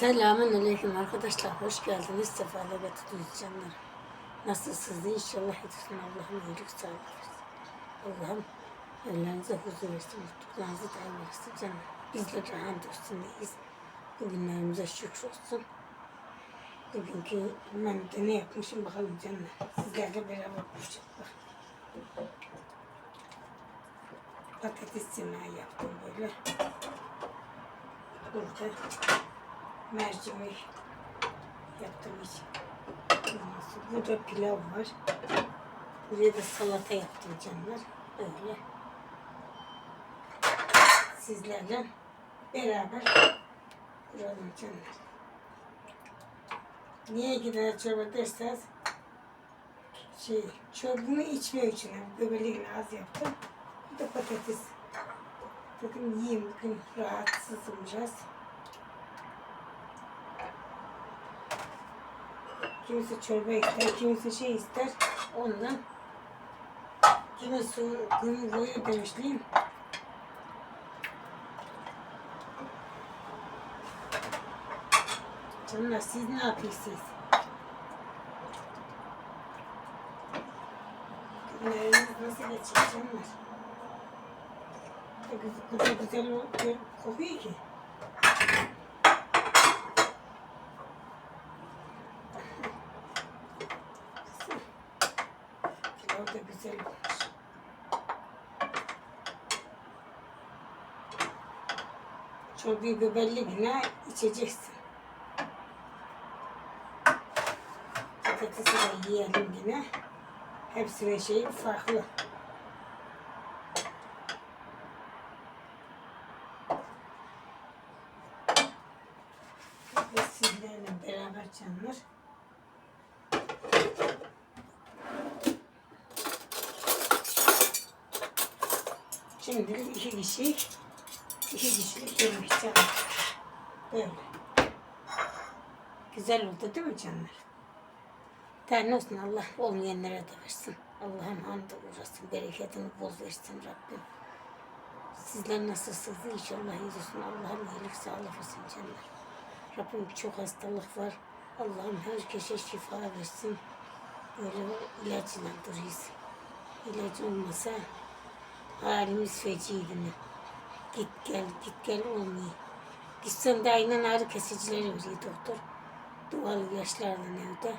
Selamun Aleyküm arkadaşlar. Hoş geldiniz. Sefalar getirdiniz canlar. Nasılsınız? İnşallah yetişsin. Allah'ım iyilik sağlık versin. Allah'ım evlerinize huzur versin. Mutluluklarınızı daim versin canlar. Bizler de hamdolsun iyiyiz. Bugünlerimize şükür olsun. Bugünkü ben de ne yapmışım bakalım canlar. Sizlerle beraber konuşacağız. Bak. Patates yemeği yaptım böyle. Burada mercimek yaptım sonra Burada pilav var. Buraya da salata yaptım canlar. Öyle. Sizlerle beraber kuralım canlar. Niye gider çorba derseniz şey, çorbamı içme için göbeleğini az yaptım. Bir de patates. Dedim yiyeyim bugün rahatsızım biraz. Kimisi çorba ister, kimisi şey ister. Ondan kimisi gün boyu demişliyim. Canlar siz ne yapıyorsunuz? Günleriniz nasıl geçiyor canlar? Güzel, güzel, güzel kokuyor ki. Pilav da güzel olmuş. Çorbayı biberli güne içeceksin. Patatesi de yiyelim yine. Hepsinin şeyi farklı. Ve sizlerle beraber canlar. Şimdi iki kişi, iki kişilik yemek. Böyle. Güzel oldu değil mi canlar? Tane olsun Allah olmayanlara da versin. Allah'ın hamdı uğrasın, bereketini bol versin Rabbim. Sizler nasılsınız? İnşallah iyisin. Allah'ım iyilik sağlık versin canlar. Rabbim çok hastalık var. Allah'ım herkese şifa versin. Böyle ilaçla duruyoruz. İlaç olmasa halimiz feciydi mi? Git gel, git gel olmuyor. Gitsen de aynen ağrı kesicileri veriyor doktor. Doğal ilaçlarla evde.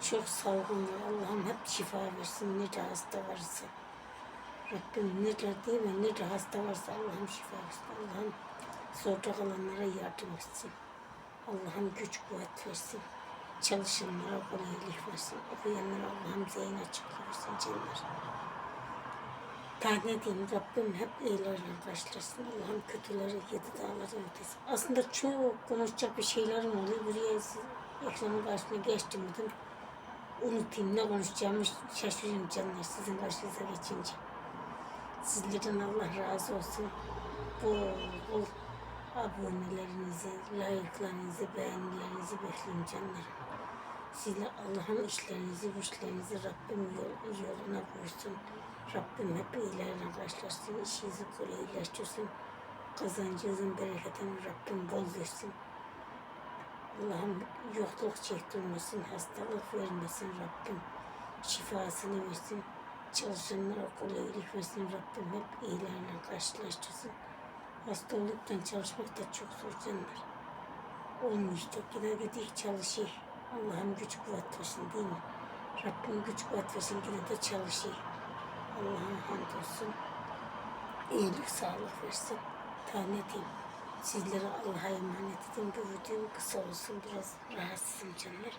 Çok salgın var. Allah'ım hep şifa versin. Nerede hasta varsa. Rabbim nerede değil mi? Nerede hasta varsa Allah'ım şifa versin. Allah'ım zorda kalanlara yardım etsin. Allah'ım güç kuvvet versin. Çalışanlara kolaylık versin. Okuyanlara Allah'ım zihin açıklık versin canlar. Diyeyim Rabbim hep iyilerle karşılasın. Allah'ım kötüleri yedi dağları ötesin. Aslında çok konuşacak bir şeylerim oluyor. Buraya siz ekranın karşısına geçtim dedim. Unutayım ne konuşacağımı şaşırıyorum canlar sizin karşınıza geçince. Sizlerden Allah razı olsun. Bol bol abonelerinizi, like'larınızı, beğenilerinizi bekliyorum canlarım. Sizler Allah'ın işlerinizi, güçlerinizi Rabbim yol, yoluna koysun. Rabbim hep iyilerle karşılaşsın, işinizi kolaylaştırsın. Kazancınızın bereketini Rabbim bol versin. Allah'ım yokluk çektirmesin, hastalık vermesin Rabbim. Şifasını versin. Çalışanlara kolaylık versin Rabbim. Hep iyilerle karşılaştırsın. Hastalıktan çalışmak da çok zor canlar. Olmuyor işte. Yine gidiyor çalışıyor. Allah'ım güç kuvvet versin değil mi? Rabbim güç kuvvet versin yine de çalışıyor. Allah'ım hamdolsun. İyilik, sağlık versin. Tane diyeyim. Sizlere Allah'a emanet edin. Bu videom kısa olsun. Biraz rahatsızım canlar.